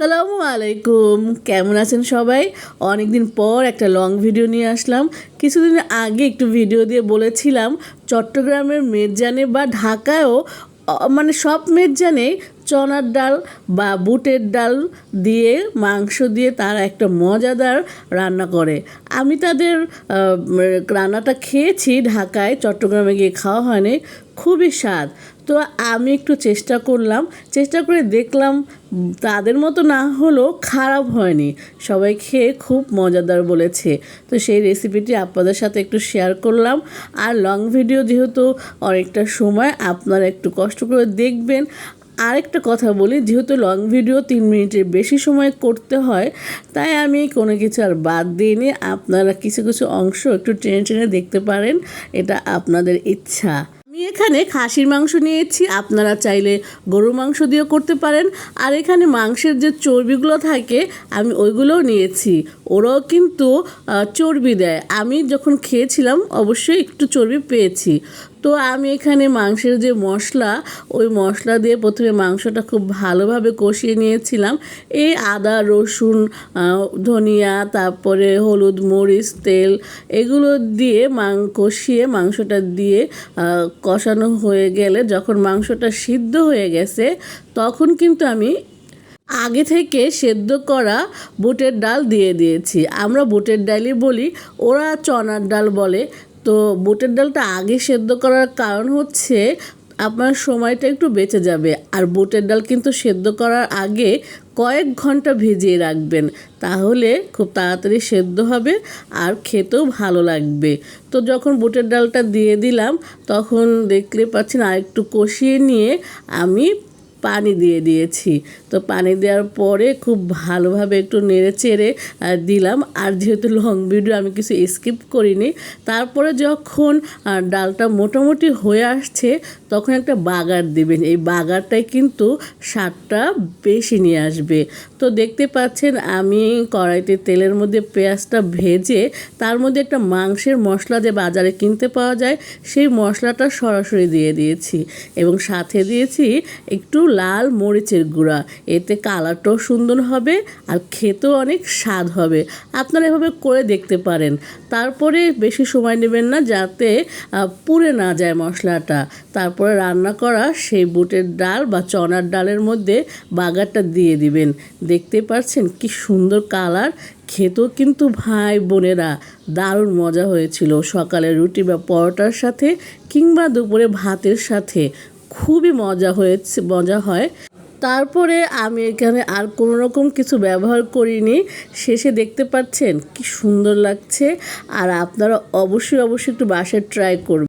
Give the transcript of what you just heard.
সালামু আলাইকুম। কেমন আছেন সবাই? অনেকদিন পর একটা লং ভিডিও নিয়ে আসলাম। কিছুদিন আগে একটু ভিডিও দিয়ে বলেছিলাম, চট্টগ্রামের মেরজানে বা ঢাকায়ও মানে সব মেরজানে চনার ডাল বা বুটের ডাল দিয়ে, মাংস দিয়ে তারা একটা মজাদার রান্না করে। আমি তাদের রান্নাটা খেয়েছি ঢাকায়, চট্টগ্রামে গিয়ে খাওয়া হয়নি। খুবই স্বাদ। তো আমি একটু চেষ্টা করলাম। চেষ্টা করে দেখলাম, তাদের মতো না হলেও খারাপ হয়নি। সবাই খেয়ে খুব মজাদার বলেছে। তো সেই রেসিপিটি আপনাদের সাথে একটু শেয়ার করলাম। আর লং ভিডিও যেহেতু অনেকটা সময়, আপনারা একটু কষ্ট করে দেখবেন। আরেকটা কথা বলি, যেহেতু লং ভিডিও তিন মিনিটের বেশি সময় করতে হয়, তাই আমি কোনো কিছু আর বাদ দিইনি। আপনারা কিছু কিছু অংশ একটু টেনে টেনে দেখতে পারেন, এটা আপনাদের ইচ্ছা। আমি এখানে খাসির মাংস নিয়েছি, আপনারা চাইলে গরুর মাংস দিয়েও করতে পারেন। আর এখানে মাংসের যে চর্বিগুলো থাকে, আমি ওইগুলোও নিয়েছি। ওরাও কিন্তু চর্বি দেয়। আমি যখন খেয়েছিলাম, অবশ্যই একটু চর্বি পেয়েছি। তো আমি এখানে মাংসের যে মশলা, ওই মশলা দিয়ে প্রথমে মাংসটা খুব ভালোভাবে কষিয়ে নিয়েছিলাম। এই আদা, রসুন ধনিয়া, তারপরে হলুদ, মরিচ, তেল, এগুলো দিয়ে মাং, কষিয়ে মাংসটা দিয়ে কষানো হয়ে গেলে যখন মাংসটা সিদ্ধ হয়ে গেছে, তখন কিন্তু আমি আগে থেকে সেদ্ধ করা বুটের ডাল দিয়ে দিয়েছি। আমরা বুটের ডালই বলি, ওরা চনার ডাল বলে। তো বুটের ডালটা আগে সেদ্ধ করার কারণ হচ্ছে আপনার সময়টা একটু বেঁচে যাবে। আর বুটের ডাল কিন্তু সেদ্ধ করার আগে কয়েক ঘণ্টা ভিজিয়ে রাখবেন। তাহলে খুব তাড়াতাড়ি সেদ্ধ হবে আর খেতেও ভালো লাগবে। তো যখন বুটের ডালটা দিয়ে দিলাম, তখন দেখলে পাচ্ছেন আর একটু কষিয়ে নিয়ে আমি পানি দিয়ে দিয়েছি। তো পানি দেওয়ার পরে খুব ভালোভাবে একটু নেড়ে চেড়ে দিলাম। আর যেহেতু লং ভিডিও আমি কিছু স্কিপ করিনি। তারপরে যখন ডালটা মোটামুটি হয়ে আসছে, তখন একটা বাগার দিবেন। এই বাগারটাই কিন্তু স্বাদটা বেশি নিয়ে আসবে। তো দেখতে পাচ্ছেন, আমি কড়াইতে তেলের মধ্যে পেঁয়াজটা ভেজে, তার মধ্যে একটা মাংসের মশলা যে বাজারে কিনতে পাওয়া যায়, সেই মশলাটা সরাসরি দিয়ে দিয়েছি। এবং সাথে দিয়েছি একটু লাল মরিচের গুঁড়া। এতে কালারটাও সুন্দর হবে আর খেতেও অনেক স্বাদ হবে। আপনারা এভাবে করে দেখতে পারেন। তারপরে বেশি সময় নেবেন না যাতে পুড়ে না যায় মশলাটা। তারপরে রান্না করা সেই বুটের ডাল বা চনার ডালের মধ্যে বাগারটা দিয়ে দিবেন। দেখতে পাচ্ছেন কি সুন্দর কালার। খেতেও কিন্তু ভাই বোনেরা, দারুণ মজা হয়েছিল। সকালে রুটি বা পরোটার সাথে কিংবা দুপুরে ভাতের সাথে। খুবই মজা হয়েছে, মজা হয়। তারপরে আমি এখানে আর কোনো রকম কিছু ব্যবহার করিনি। শেষে দেখতে পাচ্ছেন কি সুন্দর লাগছে। আর আপনারা অবশ্যই অবশ্যই একটু বাসায় ট্রাই করবেন।